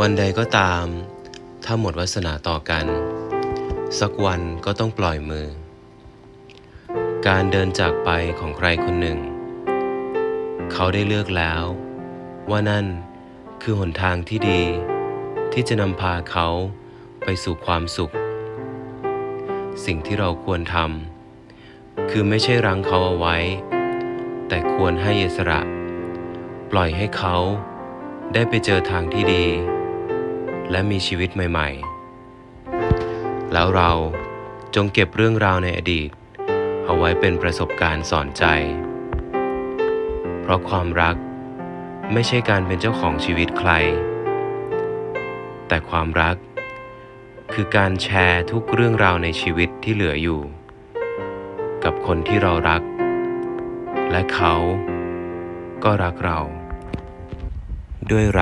วันใดก็ตาม ถ้าหมดวาสนาต่อกัน สักวันก็ต้องปล่อยมือ การเดินจากไปของใครคนหนึ่ง เขาได้เลือกแล้ว ว่านั่นคือหนทางที่ดี ที่จะนำพาเขาไปสู่ความสุข สิ่งที่เราควรทำคือไม่ใช่รั้งเขาเอาไว้ แต่ควรให้อิสระ ปล่อยให้เขาได้ไปเจอทางที่ดี และมีชีวิตใหม่ ๆ แล้วเราจงเก็บเรื่องราวในอดีต เอาไว้เป็นประสบการณ์สอนใจ เพราะความรักไม่ใช่การเป็นเจ้าของชีวิตใคร แต่ความรักคือการแชร์ทุกเรื่องราวในชีวิตที่เหลืออยู่ กับคนที่เรารัก และเขาก็รักเรา ด้วยรัก